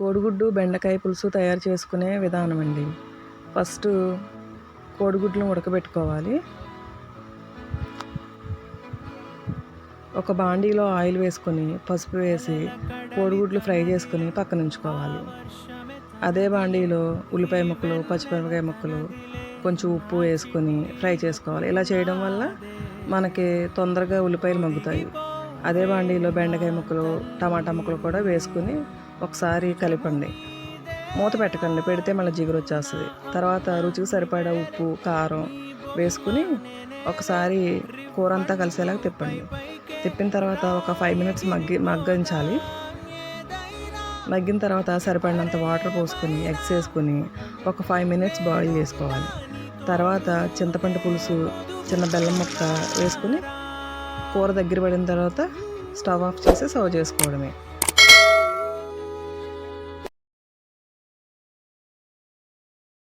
కోడిగుడ్డు బెండకాయ పులుసు తయారు చేసుకునే విధానం అండి ఫస్ట్ కోడిగుడ్లను ఉడకబెట్టుకోవాలి. ఒక బాండీలో ఆయిల్ వేసుకొని పసుపు వేసి కోడిగుడ్లు ఫ్రై చేసుకుని పక్కన ఉంచుకోవాలి. అదే బాండీలో ఉల్లిపాయ ముక్కలు పచ్చిమిరపకాయ ముక్కలు కొంచెం ఉప్పు వేసుకొని ఫ్రై చేసుకోవాలి. ఇలా చేయడం వల్ల మనకి తొందరగా ఉల్లిపాయలు మగ్గుతాయి. అదే బాండీలో బెండకాయ ముక్కలు టమాటా ముక్కలు కూడా వేసుకుని ఒకసారి కలపండి. మూత పెట్టకండి పెడితే మళ్ళీ జిగురు వచ్చేస్తుంది. తర్వాత రుచికి సరిపడా ఉప్పు కారం వేసుకుని ఒకసారి కూర అంతా కలిసేలాగా తిప్పండి. తిప్పిన తర్వాత ఒక ఫైవ్ మినిట్స్ మగ్గి మగ్గించాలి మగ్గిన తర్వాత సరిపడినంత వాటర్ పోసుకొని ఎగ్స్ వేసుకొని ఒక ఫైవ్ మినిట్స్ బాయిల్ చేసుకోవాలి. తర్వాత చింతపండు పులుసు చిన్న బెల్లం ముక్క వేసుకుని కూర దగ్గర పడిన తర్వాత స్టవ్ ఆఫ్ చేసి సర్వ్ చేసుకోవడమే.